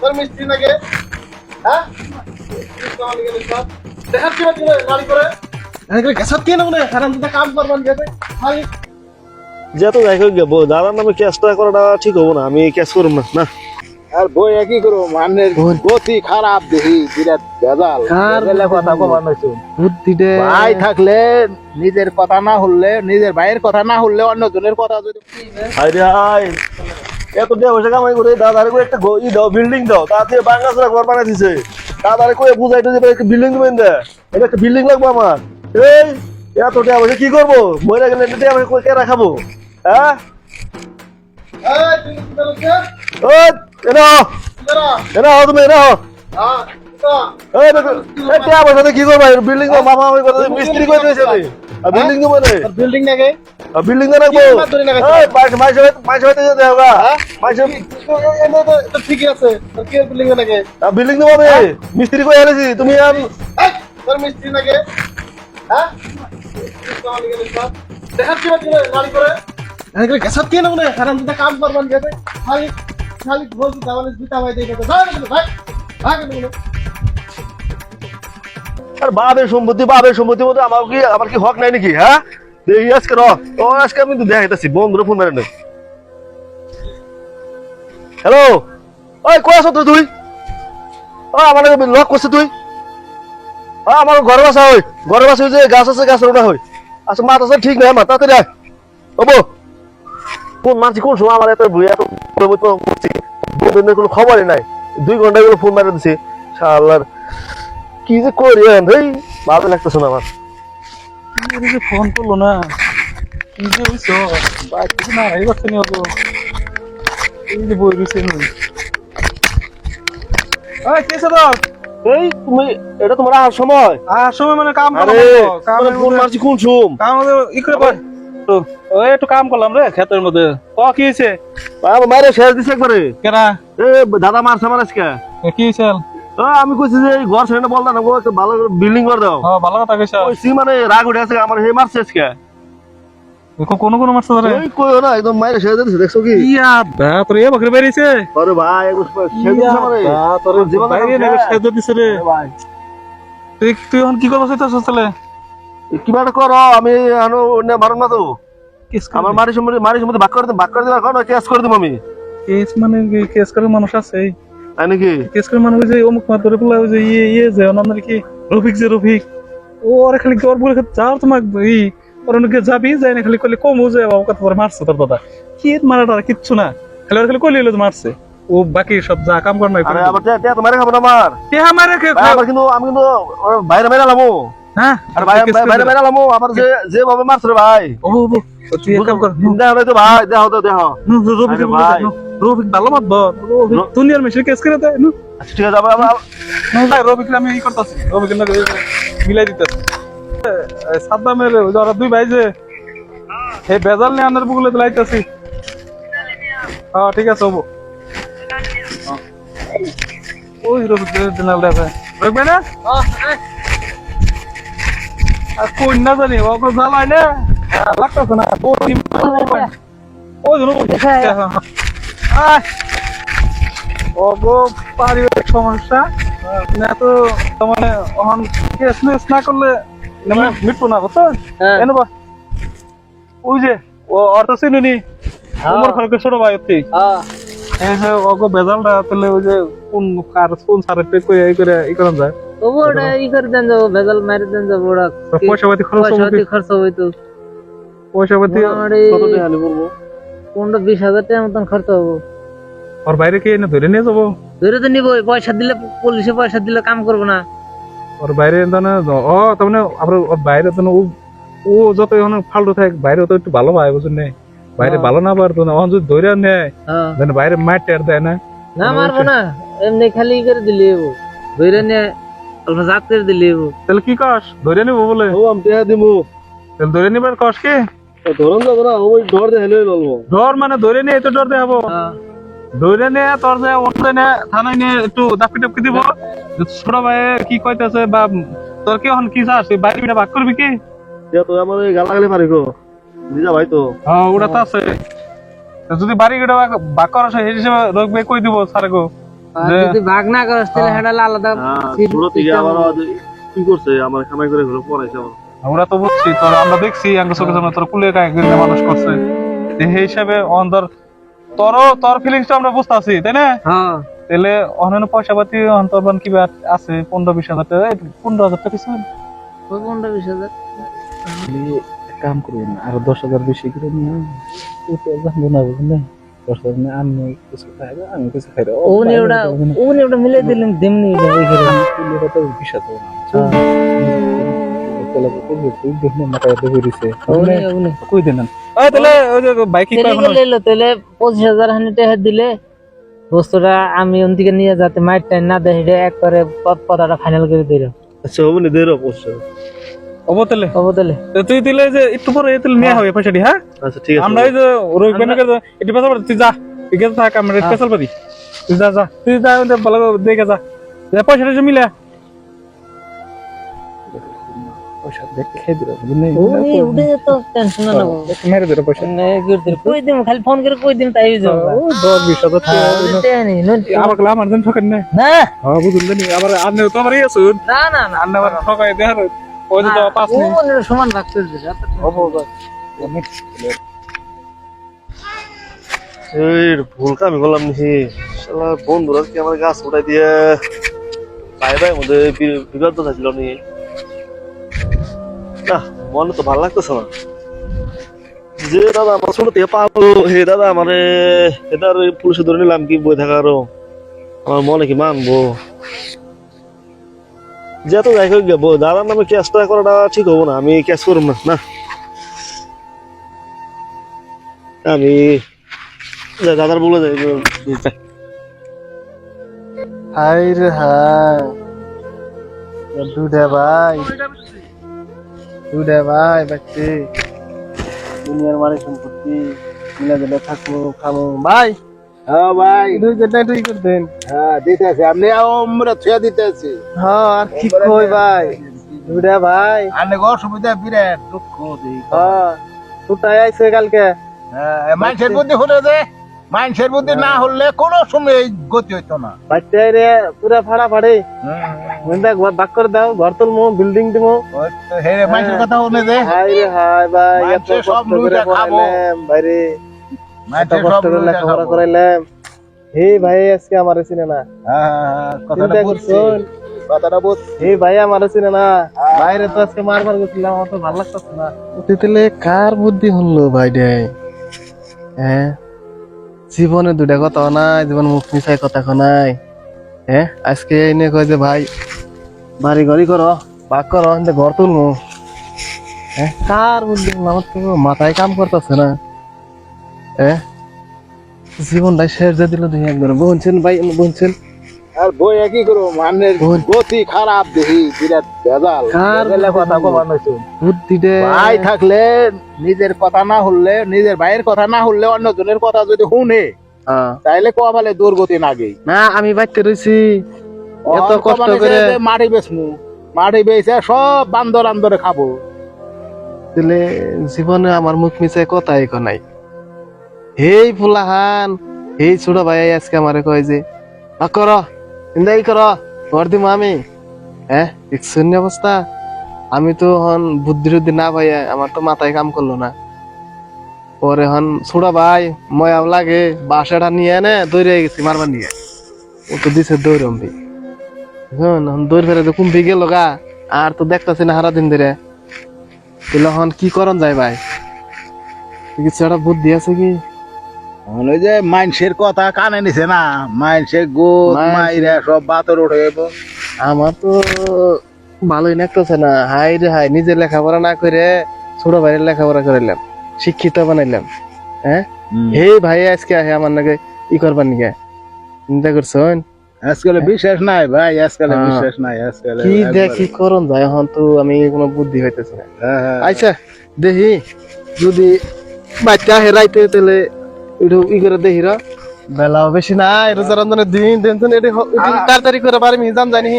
তোর মিস্ত্রি নাকি? হ্যাঁ? দেখাচ্ছি না তুমি গাড়ি করে। এখানে গেছত কে না কারণ তুই কাম করবান গেছে। খালি যেহেতু যাই হোক বউ, দাদার নামে ক্যাশটা করাটা ঠিক হব না আমি ক্যাশ করব না না? আর বই একই করো মানের গতি খারাপ দেখি বিরাট ভেজাল। কথা নইছো? বুদ্ধিতে। ভাই থাকলে নিজের কথা না হলে নিজের ভাইয়ের কথা না হলে অন্যজনের কথা যদি আরে এত টাকা পয়সা কামাই করে দাদারে করে একটা ই দাও বিল্ডিং দাও। তাতে বাঙ্গাসরা ঘর বানাই দিছে। দাদারে করে বুঝাইতে যে একটা বিল্ডিং দিবেন দে। এটা একটা বিল্ডিং লাগবে আমার। এই এত টাকা পয়সা কি করব? মরে গেলে এত টাকা পয়সা কে রাখাবো হ্যাঁ? কি। হ্যাঁ দিয়ে করবা? বিল্ডিং মিস্ত্রি করে দিয়েছে বিল্ডিং দেবো বিল্ডিং নাকি? বিল্ডিং মাইসে তো ঠিকই আছে। বিল্ডিং নাকি বিল্ডিং দেবো মিস্ত্রি করে এনেছি তুমি মিস্ত্রি নাকি হ্যাঁ? দেখাচ্ছি না তুমি গাড়ি করে। এখানে গেছত কে না কারণ তুই কাম করবান গেছে খালি খালি বলছি তাহলে জুতা ভাই দেখে ভাই ভাই ভাই ভাই আর বাবের সম্পত্তি বাবের সম্পত্তি মধ্যে আমার কি আমার কি হক নাই নাকি হ্যাঁ? দেখি আজকে র ও, আজকে আমি তো দেখাইতেছি, বন্ধুরা ফোন মারে নাই। হ্যালো ওই, কই আছো তো তুই? ও, আমার লক করছে তুই? ও, আমার ঘরে বাসা হই ঘরে বাসা যে গাছ আছে, গাছের ওটা হই আচ্ছা মাথা আছে, ঠিক নাই মাথা তাড়াতাড়ি আয়। ওবো। কোন মানছি, কোন সময় আমার এত ভুই এত করছি? দুদিনের কোনো খবরই নাই। দুই ঘণ্টা করে ফোন মারে দিছি। শালার, কি যে করি ভাই ভালো লাগতেছে না আমার। ফোন করল না। কি যে হইছো বাইক থেকে না এই যে বই রয়েছে নি ওই কে এই তুমি এটা তোমার আর সময়। আর সময় মানে কাম করলাম কাম ফোন মারছি কোন সুম? কাম ই করে পার ওই একটু কাম করলাম রে ক্ষেতের মধ্যে। ক কি হয়েছে? আমার মারে শেষ দিছে একবারে। কেনা এ দাদা মারছে আমার আজকে। কি হয়েছে? আমি কইছি যে এই ঘর ছেড়ে বলতা না একটা ভালো বিল্ডিং করে দাও। হ ভালো কথা কইছ। কইছি মানে রাগ উঠে আছে আমার হে মারছে আজকে। কোন কোন মারছ ধরে ওই কইও না একদম মাইরে শেষ দিছে দেখছ কি? ইয়া বা তোর এ বকরে বেরিয়েছে। আরে ভাই একবার শেষ দিছে আমারে তোর জীবনে বাইরে নেবে শেষ। দিছে রে। ভাই। তুই তুই এখন কি করছিস তো আসলে কিবা একটা করো আমি আনো অন্য মারুন না তো আমার মারি সম্বন্ধে মারি সম্বন্ধে ভাগ করে দিন ভাগ করে এখন কেস করে দিম আমি। কেস মানে কি কেস করে মানুষ আছে তাই নাকি? কেস করে মানুষ ওই যে অমুক মার ধরে ওই যে ইয়ে ইয়ে যে ওনার কি রফিক যে রফিক। ও ওরা খালি ওর বলে যাও তোমাক ই ওর যাবি যাই না খালি কইলে কমু যে বাবু কত পরে মারছে তোর দাদা। কি মারাটা কিচ্ছু না। খালি ওর খালি কইলে এলো মারছে। ও বাকি সব যা কাম কর নাই আরে আবার তে তে তোমারে খাব না আমার কে আমারে কে কিন্তু আমি কিন্তু বাইরে বাইরে লামো। হ্যাঁ? আর ভাই- বাইরে বাইরে লামো আবার যে যে ভাবে মারছে ভাই। ও ও, তুই কাম কর। দেখো তো ভাই দেখো তো দেখো ভাই। রফিক ভালো মাত রফিক র- দুনিয়ার মেশিন কেস করে দেয় নু? আচ্ছা ঠিক আছে আবার আবার- রবিক আমি ই করতেছি রবিক মিলাই দিতেছি। সাদ্দামের ওরা দুই ভাই যে এই বেজাল নিয়ে আনার বুগুলে লাইতেছি। হ্যাঁ ঠিক আছে হব। হ্যাঁ। ওই রবিক দিনাল দেখে রবিক ভাই না? আর কোন না জানি ও জ্বালায় না। লাগতেছে না। ওই আয় পারিবারিক সমস্যা। না তো মানে অহন কেস মেস না করলে মানে মিটবো না বুঝছ? হ্যাঁ। এনে বা ওই যে ও অর্থ চিনুনি তোমার ঘরকে ছোট ভাই হ্যাঁ। এই যে অগো বেজালটা তাহলে ওই যে কোন কার কোন সারের টেক করে এই করে এই করা যায়? তবু ওটা ই করে দেন যাব ভেজাল মারি দেন যাব তো পয়সা পাতি খরচ হবে তো। পয়সা পাতি কত টাকা বলব? পনেরো বিশ হাজার টাকার মতন খরচ হব। ওর বাইরে কি এনে ধরে নিয়ে যাব ধরে তো নিবো পয়সা দিলে পুলিশে পয়সা দিলে কাম করব না। ওর বাইরে তাহলে ও তার মানে আপনার ওর বাইরে তো ও ও যত এখন ফালতু থাক বাইরে তো একটু ভালো পায় বুঝুন নেই বাইরে হ্যাঁ। ভালো না পারতো না ওখান যদি ধরে নেয় হ্যাঁ। then বাইরে মার টের দেয় না না মারবো না এমনি খালি ই করে দিলে হব ধরে নিয়ে অল্প জাত করে দিলে হব তাহলে কি কস ধরে নিবো বলে ও আমি টাকা দিমু তাহলে ধরে নিবার কস কি ধরন যাব না ওই ডর হেলে মানে ধরে নিয়ে তো ডর দেখাবো হ্যাঁ। ধরে নিয়ে তোর যে ওখানে নিয়ে থানায় নিয়ে একটু দাপি টাপকি দিব। ছোট ভাই কি কইতাছে বা তোর কি এখন কি চাস বাইরে বিটা ভাগ করবি কি? যে তো আমার গালাগালি পারি গো বুঝা ভাই তো। হ্যাঁ ওটা তো আছে। যদি বাড়ি গেটা ভাগ করা সেই হিসেবে রোগ কই দিব স্যার গো? আর যে- যদি ভাগ না করস তাহলে হেডা আলাদা। কি করছে আমার খামাই করে ঘুরে পড়াইছে আমার আমরা তো বুঝছি তোর আমরা দেখছি আঙ্গ চোখে সামনে তোর কুলে গায়ে মানুষ করছে। সেই হিসাবে অন্তর তোরও তোর ফিলিংসটা আমরা বুঝতে আছি তাই না? হ্যাঁ। তাহলে অন্যান্য পয়সা পাতি অন্তর্বান কি আছে পনেরো বিশ হাজার টাকা পনেরো হাজার টাকা কিছু পনেরো বিশ হাজার। কাম করুন আরও দশ হাজার বেশি করে নিয়ে জানব না বুঝলেন দশ হাজার নিয়ে আমি কিছু খাইবো আমি কিছু খাইবো। ওনে ওটা ওনে ওটা মিলে দিলেন। বিশ হাজার মাথায় দেখে দিছে? ওনে ওনে কই দেন এই তাহলে ওই যে বাইক কি তেলে এখন তাহলে পঁচিশ হাজার হানি টাকা দিলে। বস্তুটা আমি ওন নিয়ে যাতে মাইট টাইম না দেয় সেটা এক করে ফাইনাল করে দিল। আচ্ছা হবে না দেরো তো তুই দিলে যে একটু পরে তাহলে নেওয়া হবে পয়সাটি হ্যাঁ? আচ্ছা ঠিক আছে। আমরা এই যে রবি ব্যাংকে একটু পেশাল পারি তুই যা। ঠিক আছে থাক আমরা পেশাল পারি তুই যা যা। তুই যা ওদের দেখে যা। যা পয়সাটা মিলে। পয়সা দেখে খেয়ে দিল। বুঝলেন ওনে উঠে তো টেনশন না নেব মেরে দিল পয়সা। নে করে দিল কই দিম? খালি ফোন করে কই দিম তাই যাও ও দশ বিশ হাজার টাকা টাকা নেই নন- আমার জন্য ঠকেন না। না। হ্যাঁ আবার আর তো ইয়ে না না না আর আবার ঠকাই দেখার ওই তো পাঁচ ও মিনিট। সমান রাখতে দিছে এই ভুল কামি করলাম নি বন্ধুরা কি আমার গাছ উঠাই দিয়ে? ভাই ভাই মধ্যে বিবাদ থাকছিল নি মনে তো ভালো লাগতেছে না। যে দাদা আমার ছোট থেকে পাবো হে দাদা আমারে এটা আর পুলিশে ধরে নিলাম কি বই থাকা আরও। আমার মনে কি মানবো? যেহেতু যাই হোক গে, দাদার নামে ক্যাশটা করাটা ঠিক হব না আমি ক্যাশ করব না না। আমি দাদার বলে যাই হাই রে হাই দুধে ভাই। দুধে ভাই ব্যক্তি। দুনিয়ার মানে সম্পত্তি থাকব খাব। ভাই হ্যাঁ ভাই। দুই যেটা তুই করতেন হ্যাঁ দিতেছি। আপনি আমরা ছুঁয়া দিতেছি। হ্যাঁ আর কি কই ভাই? দুধে ভাই। অনেক অসুবিধা বিরাট দুঃখ দিই। হ্যাঁ আইছে কালকে। মানুষের বুদ্ধি হলে যে মানুষের বুদ্ধি না হলে কোনো সময় এই গতি হইতো না। বাচ্চা রে পুরা ফাড়া ফাড়ে দেখ বাক করে দাও ঘর তুলমু বিল্ডিং দিমু। তো হেরে মানুষের কথা হলে যে হাই রে হাই ভাই এত কষ্ট করে এত কষ্ট লেখাপড়া খাব। করাইলাম। হে ভাই আজকে আমার চিনে না। হ্যাঁ, হ্যাঁ, কথাটা চিন্তা কথাটা বুঝ হে ভাই আমার চিনে না। বাইরে তো আজকে মারবার গেছিলাম আমার তো ভালো লাগতেছে না। তেলে কার বুদ্ধি হলো ভাই রে? হ্যাঁ? জীবনে দুটা কথা নাই, জীবন মুখ মিশাই কথা নাই। হ্যাঁ আজকে এনে কয় যে, ভাই, বাড়ি ঘরি করো, বাক করো ঘর তুলবো হ্যাঁ কার বুঝলি আমার তো মাথায় কাম করতেছে না। হ্যাঁ জীবনটাই শেষ যে দিল দুই একবার বলছেন, ভাই, বলছেন আর বই একই করো মানের গতি খারাপ দেখি বিরাট ভেজাল। কার ভেজালের কথা কমানো হইছে। বুদ্ধিটা ভাই থাকলে নিজের কথা না হলে নিজের ভাইয়ের কথা না হলে অন্যজনের কথা যদি শুনে হ্যাঁ। তাইলে কপালে দুর্গতি নাগেই। না আমি বাইতে রইছি। এত কষ্ট করে মাটি বেচমু মাটি বেচে সব বান্দর আন্দরে খাব। দিলে জীবনে আমার মুখ মিছে কথা কো নাই। হেই ফুলাহান হেই ছোট ভাই আজকে আমারে কয় যে কর। ইন্দাই কর কর দিম আমি। হ্যাঁ শূন্য অবস্থা আমি তো হন বুদ্ধি টুদ্ধি না ভাই আমার তো মাথায় কাম করল না। পরে হন ছোট ভাই ময়া লাগে বাসাটা নিয়ে এনে দৌড়ে গেছি মারবার নিয়ে। ও তো দিছে দৌড়ম্বি হন দৌড় ফেরে তো কুম্ভি গেল গা। আর তো দেখতাছি না হারা দিন ধরে। তাহলে হন কি করন যায় ভাই? কিছু একটা বুদ্ধি আছে কি? ওই যে মাইনসের কথা কানে নিছে না মাইনসের গোদ মাইরা সব বাতর উঠে আমার তো ভালোই লাগতেছে না। হাই রে হাই নিজে লেখাপড়া না করে ছোট ভাইয়ের লেখাপড়া করাইলাম শিক্ষিত বানাইলাম হ্যাঁ? হে ভাই আজকে আহে আমার নাকি ই করবার নিকে। চিন্তা করছেন? আজকাল বিশ্বাস নাই ভাই আজকাল হ্যাঁ। বিশ্বাস নাই আজকাল কি দেখি করন যায় এখন তো আমি কোনো বুদ্ধি হইতেছে না। আচ্ছা দেখি যদি বাচ্চা হেরাইতে তাহলে একটু ই করে বেশি নাই রোজা রমজানের দিন টেনশন এটি তাড়াতাড়ি করে পারি মিজান জানি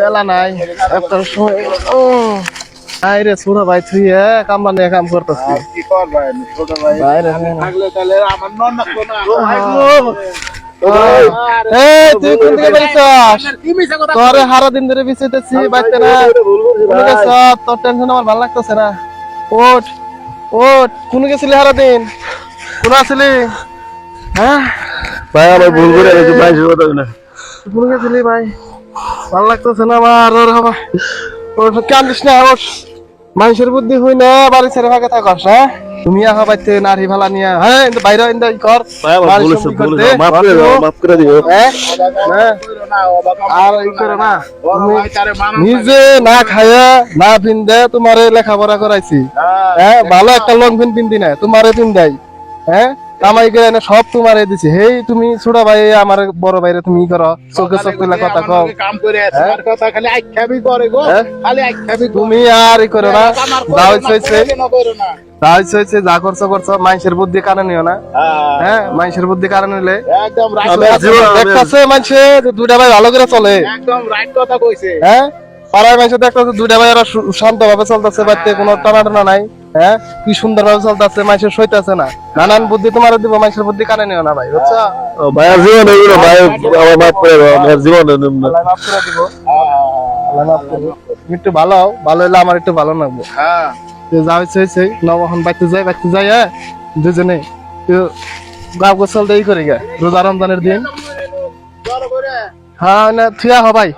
বেলা নাই একটা সময় ও। আই রে ভাই তুই কাম করতেছি। কি কর ভাই ছোট ভাই? ভাই রে থাকলে তাহলে আমার নন না। ও ভাই গো। এই তুই কোন দিকে বেরিয়েছস? তোরে হারা দিন ধরে বিছাইতেছি বাইতে না তোর টেনশন আমার ভালো লাগতেছে না। ওঠ ওঠ। কোন গেছিলি হারা দিন আসলি হ্যাঁ? ভাই আমার ভুল করে গেছি ভাই সে কথা না কোন গেছিলি ভাই। ভালো লাগতেছে না আমার ওর হবা। ওর কান্দিস না ওঠ মানুষের বুদ্ধি হই না বাড়ি ছেড়ে ফাঁকে থাকস হ্যাঁ? তুমি আহা বাইতে নারী ভালা নিয়া হ্যাঁ? ইন্দা বাইরে ইন্দা কর। ভাই আমার বাড়ির ভুল হয়েছে সঙ্গী ভুল করতে, হয়েছে মাফ করে দাও মাফ করে দিও। হ্যাঁ? হ্যাঁ? আর ই করে না। তুমি নিজে না খায়া না পিন্দে তোমারে লেখাপড়া করাইছি। হ্যাঁ। ভালো একটা লং পিন পিন্দি না তোমারে পিন্দাই। হ্যাঁ? করে এনে সব তোমারে দিছি। হেই তুমি ছোট ভাই আমার বড় ভাইরে তুমি ই করো। চোখে চোখ তুলে কথা কও। কাম করে তোমার কথা খালি আখ্যাবি করে গো। হ্যাঁ? খালি আখ্যাবি তুমি আর ই করো না। যা হইছে। হইছে করো না। যা হইছে হইছে যা করছ করছ মানুষের বুদ্ধি কানে নিও না। হ্যাঁ। মানুষের বুদ্ধি কানে নিলে। একদম রাইট দেখতেছে মানুষে যে দুইটা ভাই ভালো করে চলে। একদম রাইট কথা কইছে। হ্যাঁ? পাড়ায় মানুষ দেখতেছে দুইটা ভাই ওরা শান্ত ভাবে চলতেছে বাড়িতে কোনো টানা টানা নাই। হ্যাঁ? কি সুন্দর ভাবে চলতেছে মানুষের সইতেছে না। নানান বুদ্ধি তোমার দিব মানুষের বুদ্ধি কানে নিও না ভাই বুঝছ? ও ভাই জীবন এগুলো ভাই আমার মাফ করে দাও আমার জীবন আল্লাহ মাফ করে দিব। আল্লাহ মাফ করব একটু ভালো হও ভালো হইলে আমার একটু ভালো লাগবো। হ্যাঁ। যা হয়েছে হয়েছে নবখন বাইতে যাই বাইতে যাই হ্যাঁ? দুজনে গোসল দেই করে গে রোজা রমজানের দিন? হ্যাঁ না থিয়া হ ভাই।